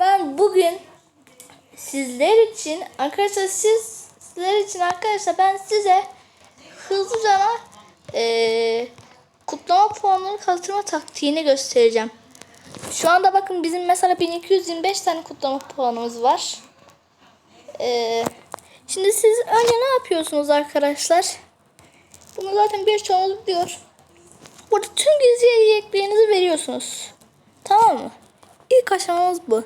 Ben bugün sizler için arkadaşlar siz sizler için arkadaşlar ben size hızlıca eee kutlama puanını kaldırma taktiğini göstereceğim. Şu anda bakın bizim mesela 1225 tane kutlama puanımız var. Eee, şimdi siz önce ne yapıyorsunuz arkadaşlar? Bunu zaten bir çoğunluk biliyor. Burada tüm gizli yiyeceklerinizi veriyorsunuz. Tamam mı? İlk aşamamız bu.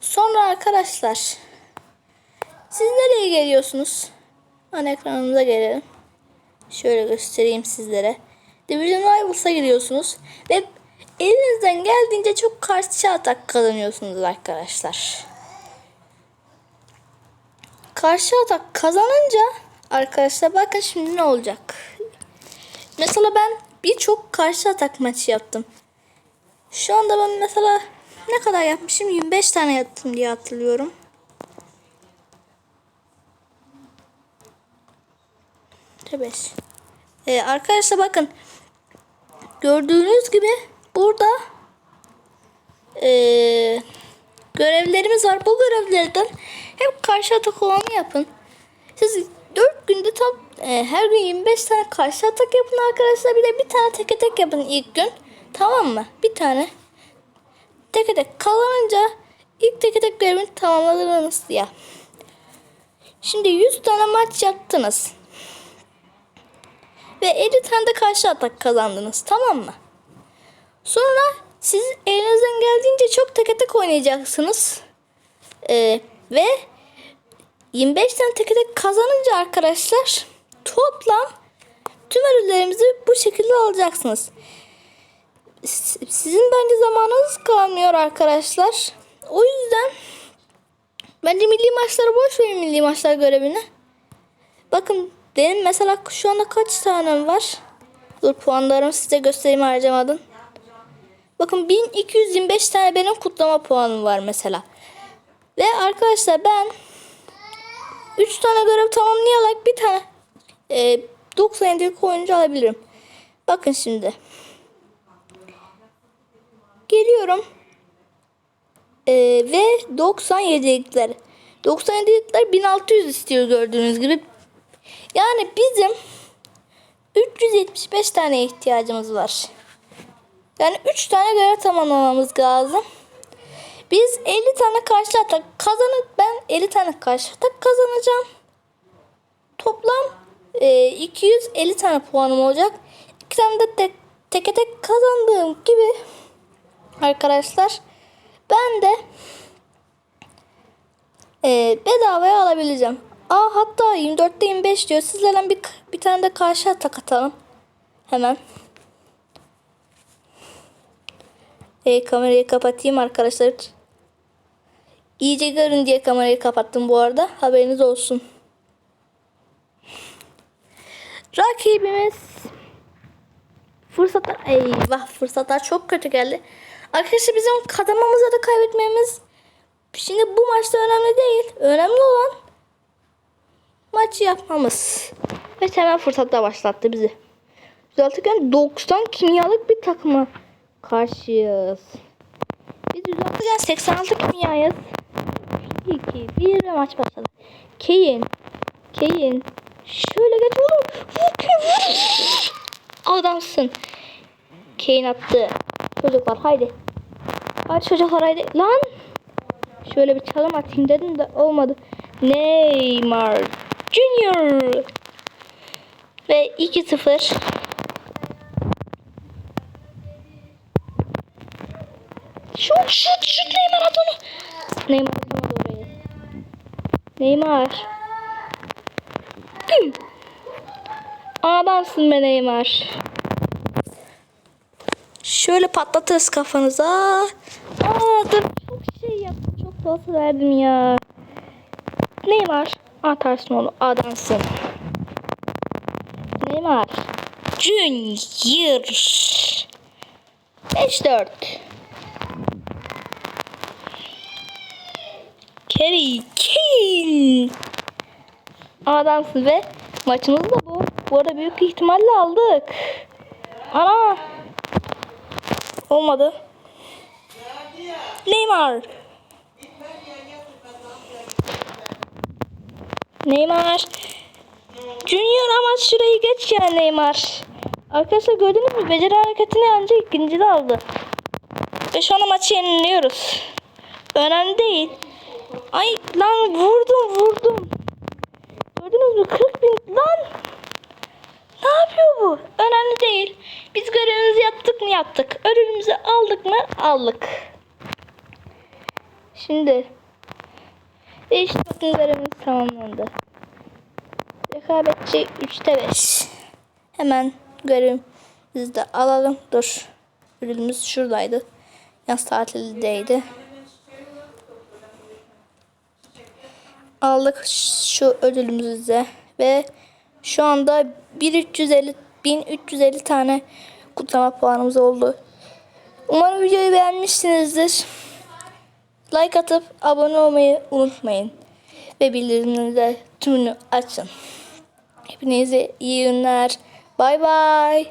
Sonra arkadaşlar siz nereye geliyorsunuz? Ana ekranımıza gelelim. Şöyle göstereyim sizlere. Division Rivals'a giriyorsunuz ve elinizden geldiğince çok karşı atak kazanıyorsunuz arkadaşlar. Karşı atak kazanınca arkadaşlar bakın şimdi ne olacak. Mesela ben birçok karşı atak maçı yaptım. Şu anda ben mesela ne kadar yapmışım? 25 tane yaptım diye hatırlıyorum. Beş. Ee, arkadaşlar bakın. Gördüğünüz gibi burada ee, görevlerimiz var. Bu görevlerden hep karşı atak olanı yapın. Siz 4 günde tam e, her gün 25 tane karşı atak yapın arkadaşlar. Bir de bir tane teke tek yapın ilk gün. Tamam mı? Bir tane. Teke tek kazanınca ilk teke tek görevini tamamladınız ya. Şimdi 100 tane maç yaptınız. Ve 50 tane de karşı atak kazandınız. Tamam mı? Sonra siz elinizden geldiğince çok teke tek oynayacaksınız. Ee, ve 25 tane tek tek kazanınca arkadaşlar toplam tüm ödüllerimizi bu şekilde alacaksınız. Sizin bence zamanınız kalmıyor arkadaşlar. O yüzden bence milli maçları boş verin milli maçlar görevini. Bakın benim mesela şu anda kaç tane var? Dur puanlarımı size göstereyim harcamadım. Bakın 1225 tane benim kutlama puanım var mesela. Ve arkadaşlar ben 3 tane görev tamamlayarak bir tane e, 97'lik oyuncu alabilirim. Bakın şimdi. Geliyorum. E, ve 97'likler. 97'likler 1600 istiyor gördüğünüz gibi. Yani bizim 375 tane ihtiyacımız var. Yani 3 tane görev tamamlamamız lazım. Biz 50 tane karşı atak kazanıp ben 50 tane karşı atak kazanacağım. Toplam e, 250 tane puanım olacak. İki tane de tek, teke tek kazandığım gibi arkadaşlar ben de e, bedavaya alabileceğim. Aa hatta 24'te 25 diyor. Sizlerden bir, bir tane de karşı atak atalım. Hemen. E, kamerayı kapatayım arkadaşlar. İyice görün diye kamerayı kapattım bu arada. Haberiniz olsun. Rakibimiz fırsatlar eyvah fırsatlar çok kötü geldi. Arkadaşlar bizim kazanmamızı da kaybetmemiz şimdi bu maçta önemli değil. Önemli olan maçı yapmamız. Ve hemen fırsatla başlattı bizi. Biz artık 90 kimyalık bir takıma karşıyız. Biz 106'dan 86 kimyayız. 2 1 ve maç başladı. Kane. Kane. Şöyle geç oğlum. Adamsın. Kane attı. Çocuklar haydi. Hadi çocuklar haydi. Lan. Şöyle bir çalım atayım dedim de olmadı. Neymar Junior. Ve 2-0. Şut şut şut Neymar at onu. Neymar atamadı orayı. Neymar. Güm. Adamsın be Neymar. Şöyle patlatırız kafanıza. Aa dur çok şey yaptım. Çok fazla verdim ya. Neymar. Atarsın onu. Adamsın. Neymar. Junior. 5-4. Kerry Kane. Adamsın ve maçımız da bu. Bu arada büyük ihtimalle aldık. Ana. Olmadı. Neymar. Neymar. Junior ama şurayı geç ya Neymar. Arkadaşlar gördünüz mü? Beceri hareketini önce ikinci de aldı. Ve şu an maçı yeniliyoruz. Önemli değil. Ay lan vurdum vurdum. Gördünüz mü? 40 bin lan. Ne yapıyor bu? Önemli değil. Biz görevimizi yaptık mı yaptık. Ödülümüzü aldık mı aldık. Şimdi işte bakın görevimiz tamamlandı. Rekabetçi 3'te 5. Hemen görevimizi de alalım. Dur. Ödülümüz şuradaydı. Yaz tatildeydi. Aldık şu ödülümüzü de ve şu anda 1350 1350 tane kutlama puanımız oldu. Umarım videoyu beğenmişsinizdir. Like atıp abone olmayı unutmayın. Ve bildirimleri de tümünü açın. Hepinize iyi günler. Bay bay.